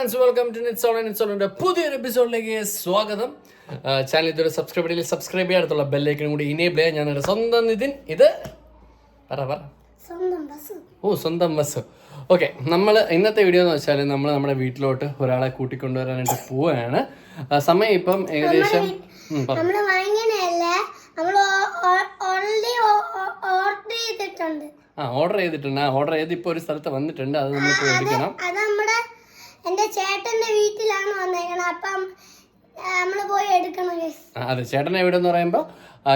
Friends welcome to Knitzone നിറ്റ്സോണിന്റെ പുതിയൊരു എപ്പിസോഡിലേക്ക് സ്വാഗതം. ചാനൽ ഇതുവരെ സബ്സ്ക്രൈബ് ചെയ്തില്ല സബ്സ്ക്രൈബ് ചെയ്യാത്തുള്ള ബെല്ലൈക്കനും കൂടി ഇനേബിൾ ചെയ്യാൻ ഞാൻ എന്റെ സ്വന്തം നിതിൻ ഇത് പറ പറ. ഓ സ്വന്തം ബസ്. ഓക്കെ നമ്മൾ ഇന്നത്തെ വീഡിയോ എന്ന് വെച്ചാൽ നമ്മൾ നമ്മുടെ വീട്ടിലോട്ട് ഒരാളെ കൂട്ടിക്കൊണ്ടുവരാനായിട്ട് പോവുകയാണ് സമയം ഇപ്പം ഏകദേശം ആ ഓർഡർ ചെയ്തിട്ടുണ്ട്. ആ ഓർഡർ ചെയ്ത് ഇപ്പോൾ ഒരു സ്ഥലത്ത് വന്നിട്ടുണ്ട്. അത് നമുക്ക് മേടിക്കണം. എന്റെ ചേട്ടന്റെ വീട്ടിലാണ് വന്നേക്കണത് അപ്പം നമ്മൾ പോയി എടുക്കണം അതെ ചേട്ടൻ എവിടെ എന്ന് പറയുമ്പോൾ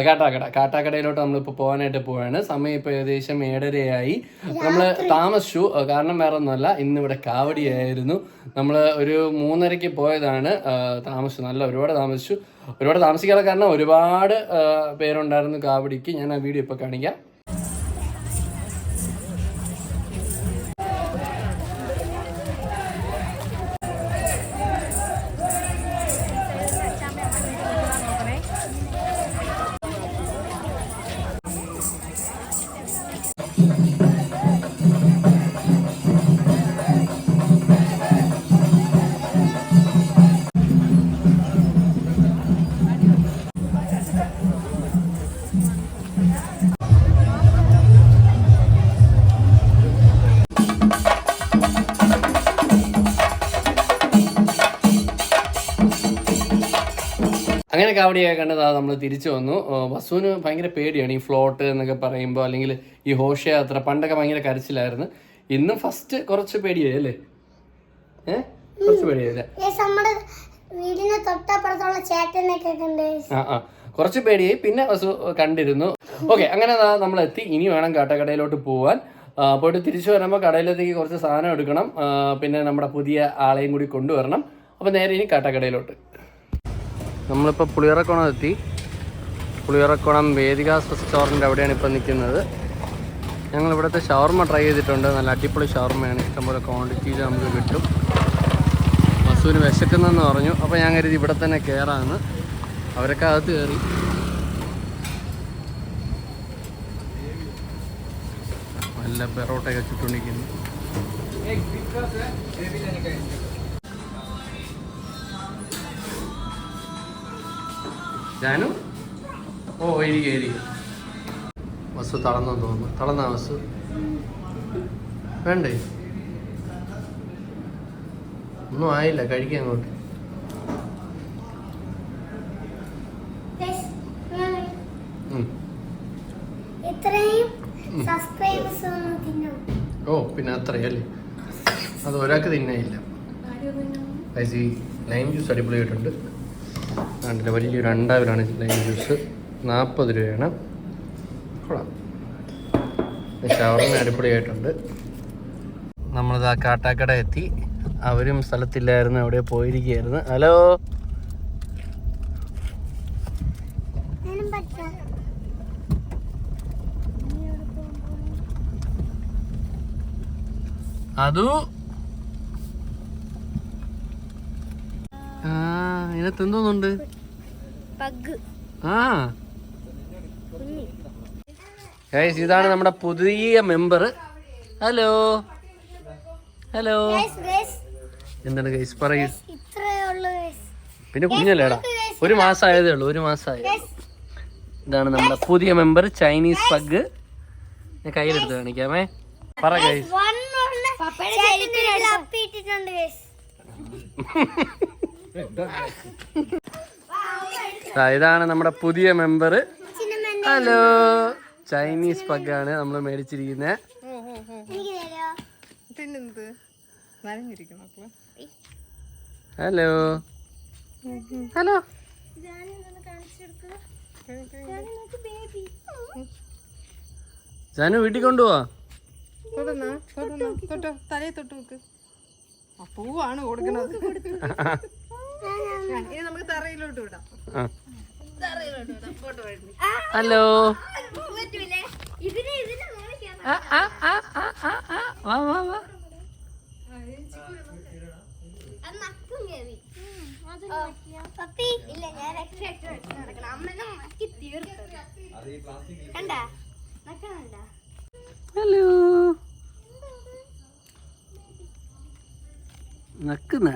കാട്ടാക്കട. കാട്ടാക്കടയിലോട്ട് നമ്മളിപ്പോൾ പോകാനായിട്ട് പോവാണ്. സമയം ഇപ്പോൾ ഏകദേശം ഏഴരയായി. നമ്മൾ താമസിച്ചു. കാരണം വേറെ ഒന്നുമല്ല ഇന്ന് ഇവിടെ കാവടിയായിരുന്നു. നമ്മൾ ഒരു മൂന്നരയ്ക്ക് പോയതാണ്. താമസിച്ചു. നല്ല ഒരുപാട് താമസിച്ചു. ഒരുപാട് താമസിക്കാതെ കാരണം ഒരുപാട് പേരുണ്ടായിരുന്നു കാവടിക്ക്. ഞാൻ ആ വീഡിയോ ഇപ്പോൾ കാണിക്കാം. അങ്ങനെ കാവടിയൊക്കെ കണ്ടത് നമ്മൾ തിരിച്ചു വന്നു. വസുവിന് ഭയങ്കര പേടിയാണ് ഈ ഫ്ലോട്ട് എന്നൊക്കെ പറയുമ്പോൾ അല്ലെങ്കിൽ ഈ ഹോഷയാത്ര പണ്ടൊക്കെ ഭയങ്കര കരച്ചിലായിരുന്നു. ഇന്നും ഫസ്റ്റ് കുറച്ച് പേടിയായി അല്ലേ? ഏ? കുറച്ച് പേടിയായില്ലേ വീടിന് തൊട്ടപ്പുറത്തുള്ള ചേട്ടനൊക്കെ കണ്ട്. guys. ആ ആ. കുറച്ച് പേടിയായി. പിന്നെ വസു കണ്ടിരുന്നു. ഓക്കെ അങ്ങനെ നമ്മൾ എത്തി. ഇനി വേണം കാട്ടക്കടയിലോട്ട് പോവാൻ. പോയിട്ട് തിരിച്ചു വരുമ്പോൾ കടയിലത്തേക്ക് കുറച്ച് സാധനം എടുക്കണം. പിന്നെ നമ്മുടെ പുതിയ ആളെയും കൂടി കൊണ്ടുവരണം. അപ്പോൾ നേരെ ഇനി കാട്ടക്കടയിലോട്ട്. നമ്മളിപ്പോൾ പുളിയറക്കോണം എത്തി പുളിയറക്കോണം വേദികാസ് റെസ്റ്റോറന്റ് അവിടെയാണ് ഇപ്പോൾ നിൽക്കുന്നത് ഞങ്ങൾ ഇവിടുത്തെ ഷവർമ ട്രൈ ചെയ്തിട്ടുണ്ട്. നല്ല അടിപൊളി ഷവർമയാണ്. ഇഷ്ടംപോലെ ക്വാണ്ടിറ്റിയിൽ നമുക്ക് കിട്ടും. വസുവിന് വിശക്കുന്നെന്ന് പറഞ്ഞു. അപ്പോൾ ഞാൻ കരുതി ഇവിടെ തന്നെ കയറാമെന്ന് അവരൊക്കെ അകത്ത് കയറി നല്ല പെറോട്ടയൊക്കെ ചുട്ടുണ്ടിരിക്കുന്നു ജാനു ഓ ഇരിക്കും ഇരിക്കും വസു തളർന്നു തോന്നുന്നു. തളർന്ന വസു വേണ്ടേ? ഒന്നും ആയില്ല കഴിക്കാൻ അങ്ങോട്ട്. ഓ പിന്നെ അത്രയല്ലേ അത് ഒരാൾക്ക് തിന്നായില്ല ലൈം ജ്യൂസ് അടിപൊളിയായിട്ടുണ്ട്. കണ്ടില്ല വലിയൊരു അണ്ടാവിലാണ് ലൈം ജ്യൂസ്. നാൽപ്പത് രൂപയാണ്. കൊള്ളാം. ഷവർമ അടിപൊളിയായിട്ടുണ്ട്. നമ്മളിത് ആ കാട്ടാക്കട എത്തി അവരും സ്ഥലത്തില്ലായിരുന്നു അവിടെ പോയിരിക്കുകയായിരുന്നു. ഹലോ? അതു? ആ ഇതിനകത്ത് എന്തോന്നുണ്ട്? ആ. ഗൈസ് ഇതാണ് നമ്മുടെ പുതിയ മെമ്പർ ഹലോ ഹലോ എന്താണ് ഗൈസ് പറയൂ. പിന്നെ കുഞ്ഞല്ലേടാ ഒരു മാസം ആയതേ ഉള്ളൂ ഒരു മാസമായ ഇതാണ് നമ്മുടെ പുതിയ മെമ്പർ ചൈനീസ് പഗ് ഞാൻ കയ്യിലെടുത്ത് കാണിക്കാമേ. പറ ഗൈസ് ഇട്ടിട്ടുണ്ട്. ഇതാണ് നമ്മുടെ പുതിയ മെമ്പർ ഹലോ ചൈനീസ് പഗ്ഗാണ് നമ്മൾ മേടിച്ചിരിക്കുന്നത് ഹലോ ഹലോ. ജാനു വീട്ടിൽ കൊണ്ടുപോവാ? തൊട്ടോ? തലയെ തൊട്ട് നോക്ക് പൂവാണ് കൊടുക്കണത്. ഇനി നമുക്ക് തറയിലോട്ട് വിടാം. ഹലോ. വാ വാ വാ ഇല്ല ഞാൻ നടക്കണം അമ്മനെ കണ്ടാ നക്കണണ്ട ഹലോ. നക്കുന്ന.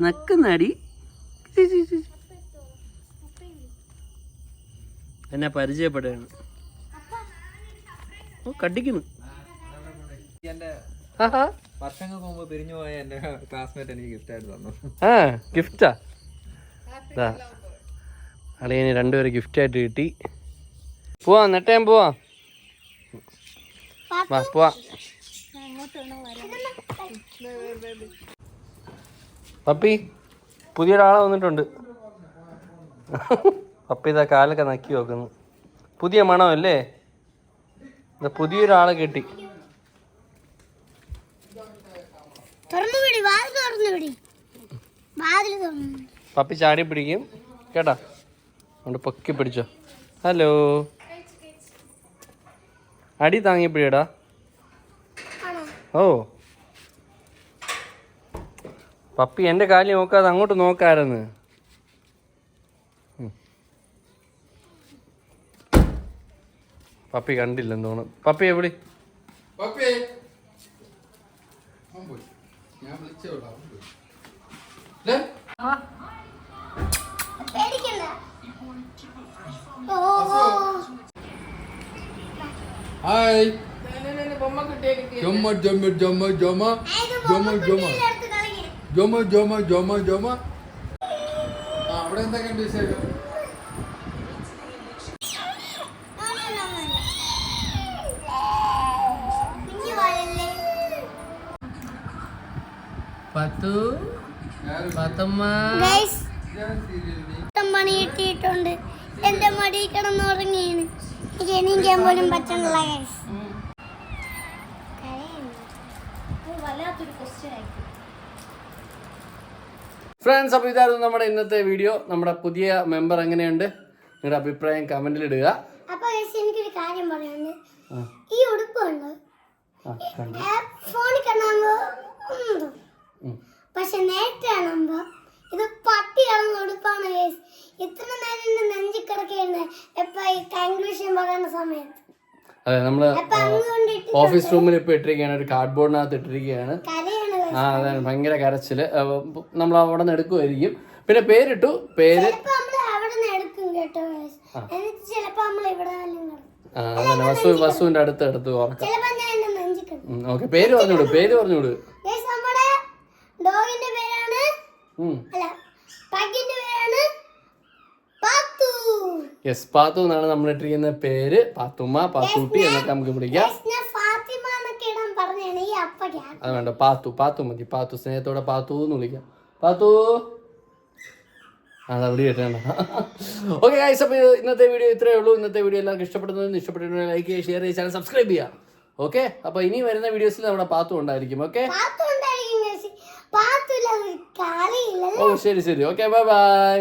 നക്കുന്നടി. എന്നെ പരിചയപ്പെടുകയാണ്. ഓ കടിക്കുന്നു. വർഷങ്ങൾക്ക് മുമ്പ് പിരിഞ്ഞു പോയ എന്റെ ക്ലാസ്മേറ്റ് എനിക്ക് ഗിഫ്റ്റ് ആയിട്ട് തന്നു. ആ ഗിഫ്റ്റാ അളിയന് രണ്ടുപേരെ ഗിഫ്റ്റായിട്ട് കിട്ടി. പോവാ നെട്ടയം പോവാ. വാ പോവാം. പപ്പി പുതിയൊരാളെ വന്നിട്ടുണ്ട്. പപ്പി ഇതാ കാലൊക്കെ നക്കി നോക്കുന്നു പുതിയ മണമല്ലേ? ഇതാ പുതിയൊരാളെ കിട്ടി. പപ്പി ചാടി പിടിക്കും. കേട്ടാ? അതുകൊണ്ട് പൊക്കി പിടിച്ചോ. ഹലോ? അടി താങ്ങി പിടിയടാ ഓ. പപ്പി എന്റെ കാലി നോക്കാതെ അങ്ങോട്ട് നോക്കാരെന്ന്. പപ്പി കണ്ടില്ലെന്ന് തോന്നുന്നു പപ്പി എവിടെ? ഹായ്. ജമ്മ ജമ്മ ജൊമ്മ ജമ്മ ജമ്മ. ജൊമ്മ ഇത് ജൊമ്മ ജൊമ്മ. ജൊമ്മ ജൊമ്മ ജൊമ്മ ജൊമ്മ ആ അവിടെ എന്തൊക്കെയുണ്ട് വിശേഷം? പത്തു പത്തമ്മ. മണി കിട്ടിയിട്ടുണ്ട്. എന്റെ മടി കിടന്നുറങ്ങിയാണ്. എനിക്ക് എണീക്കാൻ പോലും പറ്റണില്ല വല്ലാത്തൊരു ക്വസ്റ്റ്യൻ ആയിരിക്കും. ഫ്രണ്ട്സ് അപ്പോൾ ഇതായിരുന്നു നമ്മുടെ ഇന്നത്തെ വീഡിയോ നമ്മുടെ പുതിയ മെമ്പർ എങ്ങനെയുണ്ട്? നിങ്ങളുടെ അഭിപ്രായം കമന്റിൽ ഇടുക. അപ്പൊ ഗൈസ് എനിക്കൊരു കാര്യം പറയാനുണ്ട്. ഈ ഫോണിൽ. പക്ഷെ നേരത്തെ ഇത് ഉടുപ്പാണ് ഇത്ര നേരം എന്റെ നെഞ്ചി എപ്പ ഈ കൺക്ലൂഷൻ പറയുന്ന സമയത്ത്? അതെ അങ്ങോട്ട് ഓഫീസ് റൂമിൽ ഇപ്പൊ ഇട്ടിരിക്കുകയാണ്. ഒരു കാർഡ് ബോർഡിനകത്ത് ഇട്ടിരിക്കുകയാണ്. ആ അതാണ് ഭയങ്കര കരച്ചിൽ. നമ്മൾ അവിടെ നിന്ന് എടുക്കുമായിരിക്കും പിന്നെ പേരിട്ടു. പേര് ആ. അതന്നെ. വസു വസുവിന്റെ അടുത്ത് എടുത്ത് ഓർക്കാം ഓക്കെ. പേര് പറഞ്ഞുവിടും. പേര് പാത്തു. യെസ് പാത്തു എന്നാണ് നമ്മൾ ഇട്ടിരിക്കുന്ന പേര്. പാത്തുമ്മ പാത്തുട്ടി എന്നൊക്കെ നമുക്ക് വിളിക്കാം. അത് വേണ്ട പാത്തു പാത്തു മതി. പാത്തു സ്നേഹത്തോടെ പാത്തു എന്ന് വിളിക്കാം. പാത്തു. ആ അവിടെ കേട്ടേണ്ട ഓക്കെ ഗൈസ് അപ്പോൾ ഇന്നത്തെ വീഡിയോ ഇത്രയേ ഉള്ളൂ. ഇന്നത്തെ വീഡിയോ എല്ലാവർക്കും ഇഷ്ടപ്പെടുന്നതെന്ന് ഇഷ്ടപ്പെട്ടിട്ടുണ്ടെങ്കിൽ ലൈക്ക് ചെയ്യുക ഷെയർ ചെയ്യുക ചാനൽ സബ്സ്ക്രൈബ് ചെയ്യുക. ഓക്കെ അപ്പോൾ ഇനി വരുന്ന വീഡിയോസിൽ നമ്മുടെ പാത്തു ഉണ്ടായിരിക്കും. ഓക്കെ ഓ ശരി ശരി. Okay bye bye